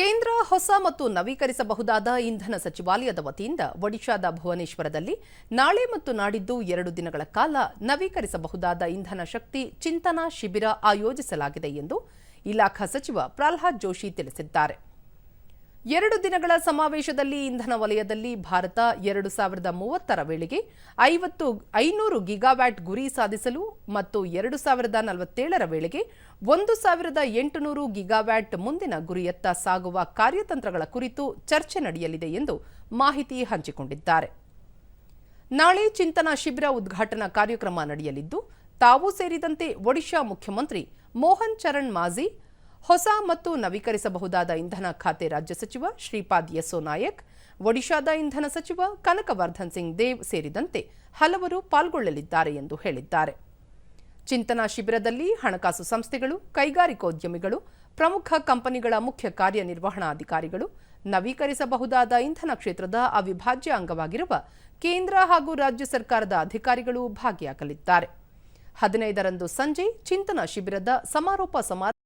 ಕೇಂದ್ರ ಹೊಸ ಮತ್ತು ನವೀಕರಿಸಬಹುದಾದ ಇಂಧನ ಸಚಿವಾಲಯದ ವತಿಯಿಂದ ಒಡಿಶಾದ ಭುವನೇಶ್ವರದಲ್ಲಿ ನಾಳೆ ಮತ್ತು ನಾಡಿದ್ದು ಎರಡು ದಿನಗಳ ಕಾಲ ನವೀಕರಿಸಬಹುದಾದ ಇಂಧನ ಶಕ್ತಿ ಚಿಂತನಾ ಶಿಬಿರ ಆಯೋಜಿಸಲಾಗಿದೆ ಎಂದು ಇಲಾಖಾ ಸಚಿವ ಪ್ರಹ್ಲಾದ್ ಜೋಶಿ ತಿಳಿಸಿದ್ದಾರೆ. ಎರಡು ದಿನಗಳ ಸಮಾವೇಶದಲ್ಲಿ ಇಂಧನ ವಲಯದಲ್ಲಿ ಭಾರತ ಎರಡು ಸಾವಿರದ ಮೂವತ್ತರ ವೇಳೆಗೆ ಐವತ್ತು, ಐನೂರು ಗಿಗಾವ್ಯಾಟ್ ಗುರಿ ಸಾಧಿಸಲು ಮತ್ತು ಎರಡು ಸಾವಿರದ ನಲವತ್ತೇಳರ ವೇಳೆಗೆ ಒಂದು ಸಾವಿರದ ಎಂಟುನೂರು ಗಿಗಾವ್ಯಾಟ್ ಮುಂದಿನ ಗುರಿಯತ್ತ ಸಾಗುವ ಕಾರ್ಯತಂತ್ರಗಳ ಕುರಿತು ಚರ್ಚೆ ನಡೆಯಲಿದೆ ಎಂದು ಮಾಹಿತಿ ಹಂಚಿಕೊಂಡಿದ್ದಾರೆ. ನಾಳೆ ಚಿಂತನಾ ಶಿಬಿರ ಉದ್ಘಾಟನಾ ಕಾರ್ಯಕ್ರಮ ನಡೆಯಲಿದ್ದು, ತಾವು ಸೇರಿದಂತೆ ಒಡಿಶಾ ಮುಖ್ಯಮಂತ್ರಿ ಮೋಹನ್ ಚರಣ್ ಮಾಝಿ ಹೊಸ ಮತ್ತು ನವೀಕರಿಸಬಹುದಾದ ಇಂಧನ ಖಾತೆ ರಾಜ್ಯ ಸಚಿವ ಶ್ರೀಪಾದ್ ಯೆಸ್ಸೋ ನಾಯಕ್, ಒಡಿಶಾದ ಇಂಧನ ಸಚಿವ ಕನಕವರ್ಧನ್ ಸಿಂಗ್ ದೇವ್ ಸೇರಿದಂತೆ ಹಲವರು ಪಾಲ್ಗೊಳ್ಳಲಿದ್ದಾರೆ ಎಂದು ಹೇಳಿದ್ದಾರೆ. ಚಿಂತನಾ ಶಿಬಿರದಲ್ಲಿ ಹಣಕಾಸು ಸಂಸ್ಥೆಗಳು, ಕೈಗಾರಿಕೋದ್ಯಮಿಗಳು, ಪ್ರಮುಖ ಕಂಪನಿಗಳ ಮುಖ್ಯ ಕಾರ್ಯನಿರ್ವಹಣಾಧಿಕಾರಿಗಳು, ನವೀಕರಿಸಬಹುದಾದ ಇಂಧನ ಕ್ಷೇತ್ರದ ಅವಿಭಾಜ್ಯ ಅಂಗವಾಗಿರುವ ಕೇಂದ್ರ ಹಾಗೂ ರಾಜ್ಯ ಸರ್ಕಾರದ ಅಧಿಕಾರಿಗಳು ಭಾಗಿಯಾಗಲಿದ್ದಾರೆ. ಹದಿನೈದರಂದು ಸಂಜೆ ಚಿಂತನಾ ಶಿಬಿರದ ಸಮಾರೋಪ ಸಮಾರಂಭ